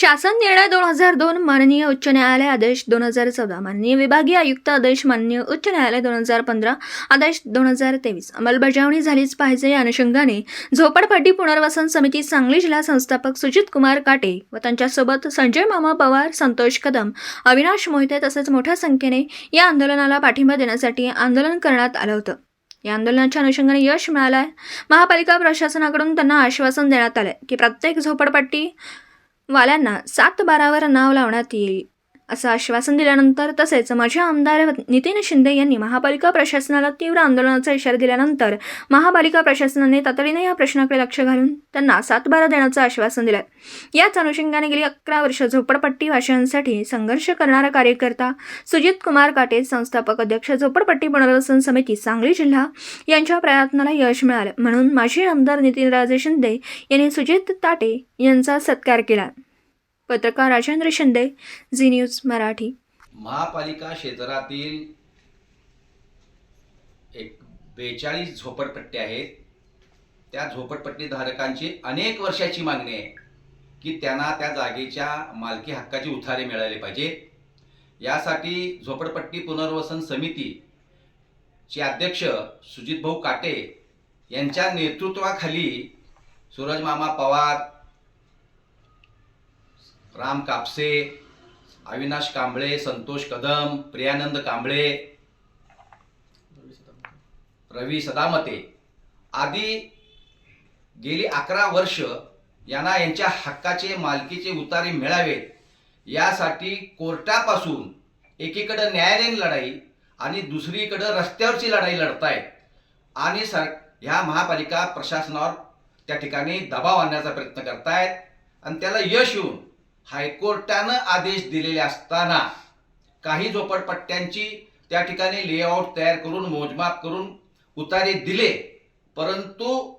शासन निर्णय दोन हजार दोन माननीय उच्च न्यायालय आदेश दोन हजार चौदा. माननीय विभागीय आयुक्त आदेश माननीय उच्च न्यायालय दोन हजार पंधरा. आदेश दोन हजार तेवीस. अंमलबजावणी झालीच पाहिजे या अनुषंगाने झोपडपट्टी पुनर्वसन समिती सांगली जिल्हा संस्थापक सुजित कुमार काटे व त्यांच्यासोबत संजय मामा पवार संतोष कदम अविनाश मोहिते तसेच मोठ्या संख्येने या आंदोलनाला पाठिंबा देण्यासाठी आंदोलन करण्यात आलं होतं. या आंदोलनाच्या अनुषंगाने यश मिळालं आहे महापालिका प्रशासनाकडून त्यांना आश्वासन देण्यात आलं की प्रत्येक झोपडपट्टी वाल्यांना सात बारावर नाव लावण्यात येईल. असं आश्वासन दिल्यानंतर तसेच माजी आमदार नितीन शिंदे यांनी महापालिका प्रशासनाला तीव्र आंदोलनाचा इशारा दिल्यानंतर महापालिका प्रशासनाने तातडीने या प्रश्नाकडे लक्ष घालून त्यांना सातबारा देण्याचं आश्वासन दिलं. याच अनुषंगाने गेली अकरा वर्ष झोपडपट्टी वासियांसाठी संघर्ष करणारा कार्यकर्ता सुजित कुमार काटे संस्थापक अध्यक्ष झोपडपट्टी पुनर्वसन समिती सांगली जिल्हा यांच्या प्रयत्नाला यश मिळालं. म्हणून माजी आमदार नितीनराजे शिंदे यांनी सुजित ताटे यांचा सत्कार केला. पत्रकार राजेंद्र शिंदे झी न्यूज मराठी. महापालिका क्षेत्रातील एक बेचाळीस झोपडपट्ट्या आहेत. त्या झोपडपट्टी धारकांची अनेक वर्षाची मागणी आहे की त्यांना त्या जागेच्या मालकी हक्काची उतारे मिळाले पाहिजे. यासाठी झोपडपट्टी पुनर्वसन समितीचे अध्यक्ष सुजितभाऊ काटे यांच्या नेतृत्वाखाली सूरजमामा पवार राम कापसे अविनाश कांबळे संतोष कदम प्रियानंद कांबळे रवी सदामते आदी गेली अकरा वर्ष यांना यांच्या हक्काचे मालकीचे उतारे मिळावेत. यासाठी कोर्टापासून एकीकडं न्यायालयीन लढाई आणि दुसरीकडं रस्त्यावरची लढाई लढतायत. आणि सर ह्या महापालिका प्रशासनावर त्या ठिकाणी दबाव आणण्याचा प्रयत्न करतायत. आणि त्याला यश येऊन हायकोर्टानं आदेश दिलेले असताना काही झोपडपट्ट्यांची त्या ठिकाणी लेआउट तयार करून मोजमाप करून उतारे दिले. परंतु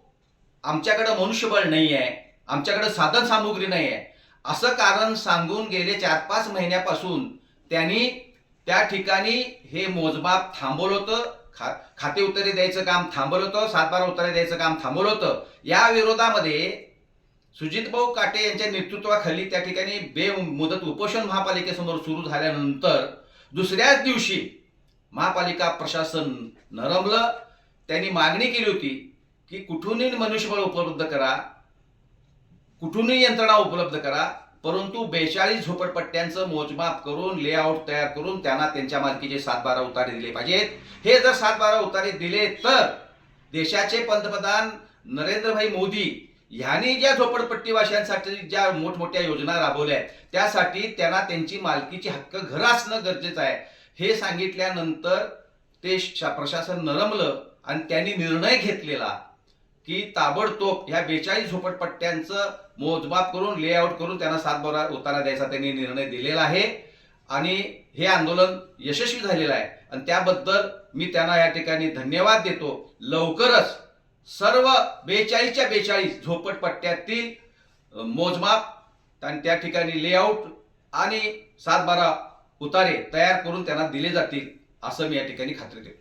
आमच्याकडं मनुष्यबळ नाही आहे आमच्याकडं साधन सामुग्री नाही आहे असं कारण सांगून गेले चार पाच महिन्यापासून त्यांनी त्या ठिकाणी हे मोजमाप थांबवलं होतं. खा खाते उतारे द्यायचं काम थांबवलं होतं सातबारा उतारे द्यायचं काम थांबवलं होतं. या विरोधामध्ये सुजितभाऊ काटे यांच्या नेतृत्वाखाली त्या ठिकाणी बेमुदत उपोषण महापालिकेसमोर सुरू झाल्यानंतर दुसऱ्याच दिवशी महापालिका प्रशासन नरमलं. त्यांनी मागणी केली होती की कुठूनही मनुष्यबळ उपलब्ध करा कुठूनही यंत्रणा उपलब्ध करा परंतु बेचाळीस झोपडपट्ट्यांचं मोजमाप करून लेआउट तयार करून त्यांना त्यांच्या मालकीचे सात बारा उतारे दिले पाहिजेत. हे जर सात बारा उतारे दिले तर देशाचे पंतप्रधान नरेंद्रभाई मोदी ह्यांनी ज्या झोपडपट्टीवासियांसाठी ज्या मोठमोठ्या योजना राबवल्या आहेत त्यासाठी त्यांना त्यांची मालकीची हक्क घर असणं गरजेचं आहे. हे सांगितल्यानंतर ते शा- प्रशासन नरमलं आणि त्यांनी निर्णय घेतलेला की ताबडतोब ह्या बेचाळीस झोपडपट्ट्यांचं मोजमाप करून लेआउट करून त्यांना सातबारा उतारा द्यायचा त्यांनी निर्णय दिलेला आहे. आणि हे आंदोलन यशस्वी झालेलं आहे. आणि त्याबद्दल मी त्यांना या ठिकाणी धन्यवाद देतो. लवकरच सर्व बेचाळीसच्या बेचाळीस झोपडपट्ट्यातील मोजमाप आणि त्या ठिकाणी लेआउट आणि सात बारा उतारे तयार करून त्यांना दिले जातील असं मी या ठिकाणी खात्री देतो.